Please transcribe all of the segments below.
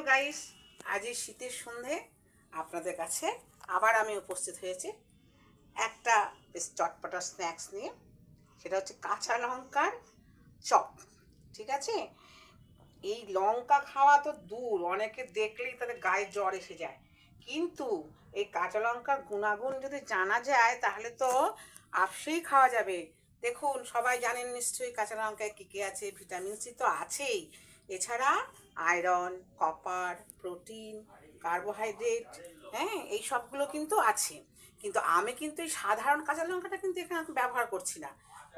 Hello guys, আজ এই শীতের সন্ধে আপনাদের কাছে আবার আমি উপস্থিত হয়েছি একটা বেশ চটপটা স্ন্যাক্স নিয়ে। সেটা হচ্ছে কাঁচা লঙ্কার চপ, ঠিক আছে? এই লঙ্কা খাওয়া তো দূর, অনেকে দেখলেই তাদের গায়ে জ্বর এসে যায়। কিন্তু এই কাঁচা লঙ্কার গুণাগুণ যদি জানা যায়, তাহলে তো আপসেই খাওয়া যাবে। দেখুন, সবাই জানেন নিশ্চয়ই কাঁচা লঙ্কায় কী কী আছে, ভিটামিন সি তো আছেই। এছাড়া আয়রন, কপার, প্রোটিন, কার্বোহাইড্রেট হ্যাঁ এই সবগুলো কিন্তু আছে। কিন্তু আমি কিন্তু এই সাধারণ কাঁচা লঙ্কাটা কিন্তু এখানে ব্যবহার করছি না।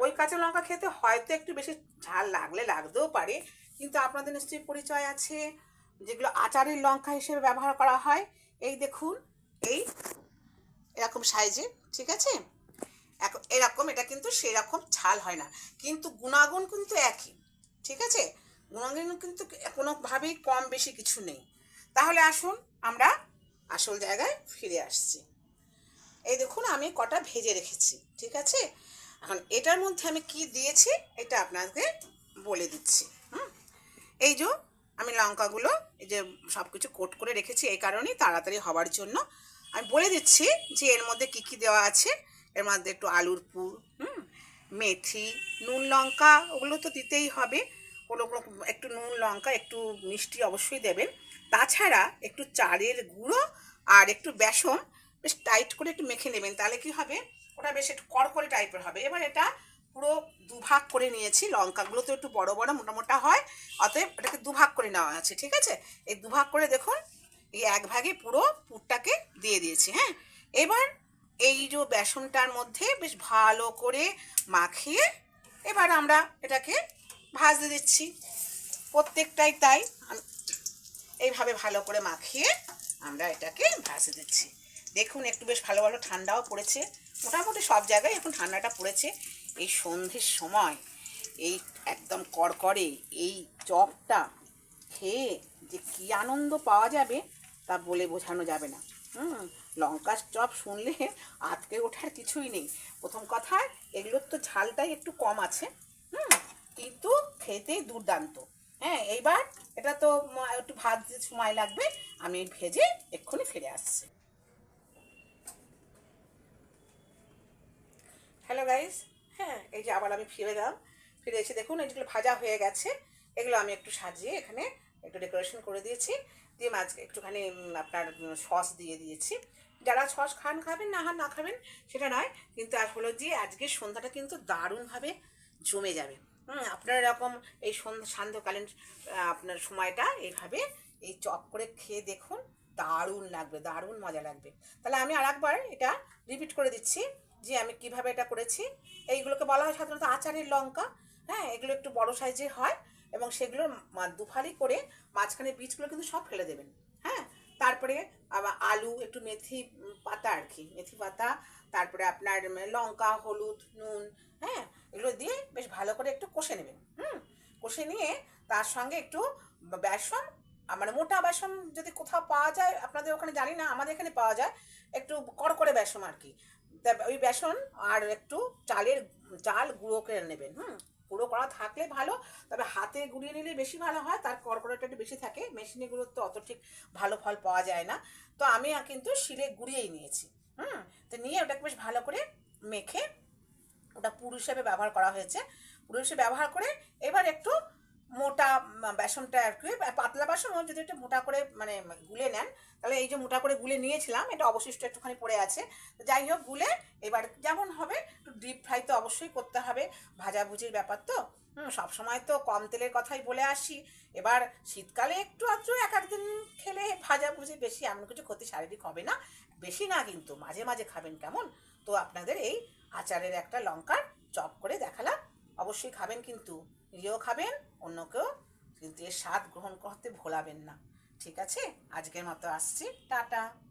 ওই কাঁচা লঙ্কা খেতে হয়তো একটু বেশি ঝাল লাগলে লাগতেও পারে, কিন্তু আপনাদের নিশ্চয়ই পরিচয় আছে যেগুলো আচারের লঙ্কা হিসেবে ব্যবহার করা হয়। এই দেখুন, এই এরকম সাইজে, ঠিক আছে? এরকম, এটা কিন্তু সেরকম ঝাল হয় না। কিন্তু গুণাগুণ কিন্তু একই, ঠিক আছে? গুণাগুণ কিন্তু কোনোভাবেই কম বেশি কিছু নেই। তাহলে আসুন আমরা আসল জায়গায় ফিরে আসছি। এই দেখুন, আমি কটা ভেজে রেখেছি, ঠিক আছে? এখন এটার মধ্যে আমি কি দিয়েছি, এটা আপনাকে বলে দিচ্ছি, হুম? এই যে আমি লঙ্কাগুলো, এই যে সব কিছু কোট করে রেখেছি এই কারণেই তাড়াতাড়ি হওয়ার জন্য। আমি বলে দিচ্ছি যে এর মধ্যে কী কী দেওয়া আছে, এর মধ্যে একটু আলুর পুর, হুম? মেথি, নুন লঙ্কা, ওগুলো তো দিতেই হবে। ওগুলো একটু নুন, লঙ্কা, একটু মিষ্টি অবশ্যই দেবেন। তাছাড়া একটু চালের গুঁড়ো আর একটু বেসন বেশ টাইট করে একটু মেখে নেবেন, তাহলে কি হবে? ওটা বেশ একটু কড়কড়ে টাইপের হবে। এবার এটা পুরো দুভাগ করে নিয়েছি, লঙ্কাগুলো তো একটু বড় বড়, মোটা মোটা হয়, অতএব এটাকে দুভাগ করে নেওয়া আছে, ঠিক আছে? এই দুভাগ করে দেখুন, এই এক ভাগে পুরো পুরটাকে দিয়ে দিয়েছি হ্যাঁ? এবার এই যে বেসনটার মধ্যে বেশ ভালো করে মাখিয়ে এবার আমরা এটাকে ভাজতে দিচ্ছি। প্রত্যেকটাই তাই এইভাবে ভালো করে মাখিয়ে আমরা এটাকে ভাজতে দিচ্ছি। দেখুন, একটু বেশ ভালো ভালো ঠান্ডাও পড়েছে। মোটামুটি সব জায়গায় এখন ঠান্ডাটা পড়েছে। এই সন্ধ্যের সময় এই একদম কড়কড়ে এই চপটা খেয়ে যে কী আনন্দ পাওয়া যাবে তা বলে বোঝানো যাবে না। হুম, লঙ্কার চপ শুনলে আটকে ওঠার কিছুই নেই। প্রথম কথা এগুলোর তো ঝালটাই একটু কম আছে। কিন্তু খেতে দুর্দান্ত। হ্যাঁ এইবার এটা তো একটু ভাজতে সময় লাগবে, আমি ভেজে এক্ষুনি ফিরে আসছি। হ্যালো গাইস হ্যাঁ এই যে আবার আমি ফিরে গেলাম ফিরে এসে দেখুন এইগুলো ভাজা হয়ে গেছে, এগুলো আমি একটু সাজিয়ে এখানে একটু ডেকোরেশন করে দিয়েছি। দিয়ে মাঝে একটুখানি আপনার সস দিয়ে দিয়েছি। যারা সস খান খাবেন, না খান না খাবেন, সেটা নয়। কিন্তু আর হলো যে আজকের সন্ধ্যাটা কিন্তু দারুণভাবে জমে যাবে। আপনারা এরকম এই সন্ধ্যা সান্ধ্যকালীন আপনার সময়টা এইভাবে এই চপ করে খেয়ে দেখুন, দারুণ লাগবে, দারুণ মজা লাগবে। তাহলে আমি আর একবার এটা রিপিট করে দিচ্ছি যে আমি কীভাবে এটা করেছি। এইগুলোকে বলা হয় সাধারণত আচারের লঙ্কা হ্যাঁ এগুলো একটু বড় সাইজে হয় এবং সেগুলোর দুফালি করে মাঝখানে বীজগুলো কিন্তু সব ফেলে দেবেন হ্যাঁ। তারপরে আবার আলু, একটু মেথি পাতা আর কি, মেথি পাতা, তারপরে আপনার লঙ্কা, হলুদ, নুন হ্যাঁ এগুলো দিয়ে ভালো করে একটু কষে নেবেন, হুম? কষে নিয়ে তার সঙ্গে একটু বেসন মানে মোটা বেসন যদি কোথাও পাওয়া যায়, আপনাদের ওখানে জানি না, আমাদের এখানে পাওয়া যায়, একটু কড়কড়ে বেসন আর কি। ওই বেসন আর একটু চালের, চাল গুঁড়ো করে নেবেন, হুম? গুঁড়ো করা থাকলে ভালো, তবে হাতে গুঁড়িয়ে নিলে বেশি ভালো হয়, তার কড়কড়াটা একটু বেশি থাকে, মেশিনে গুঁড়োর তো অত ঠিক ভালো ফল পাওয়া যায় না। তো আমি কিন্তু শিলে গুঁড়িয়েই নিয়েছি, হুম? তো নিয়ে ওটাকে বেশ ভালো করে মেখে ওটা পুরো হিসেবে ব্যবহার করা হয়েছে। পুরো হিসেবে ব্যবহার করে এবার একটু মোটা বেসনটা আর কি পাতলা বেসন যদি একটু মোটা করে মানে গুলে নেন, তাহলে এই যে মোটা করে গুলে নিয়েছিলাম, এটা অবশিষ্ট একটুখানি পড়ে আছে। যাই হোক, গুলে এবার যেমন হবে, একটু ডিপ ফ্রাই তো অবশ্যই করতে হবে। ভাজাভুজির ব্যাপার তো, হুম সবসময় তো কম তেলের কথাই বলে আসি। এবার শীতকালে একটু আধটু এক একদিন খেলে ভাজাভুজি বেশি, এমন কিছু ক্ষতি শারীরিক হবে না। বেশি না কিন্তু, মাঝে মাঝে খাবেন কেমন? তো আপনাদের এই আচারের একটা লঙ্কার চপ করে দেখালাম। অবশ্যই খাবেন কিন্তু নিজেও খাবেন অন্যকেও কিন্তু এর স্বাদ গ্রহণ করতে ভোলাবেন না। ঠিক আছে? আজকের মতো আসছি। টাটা।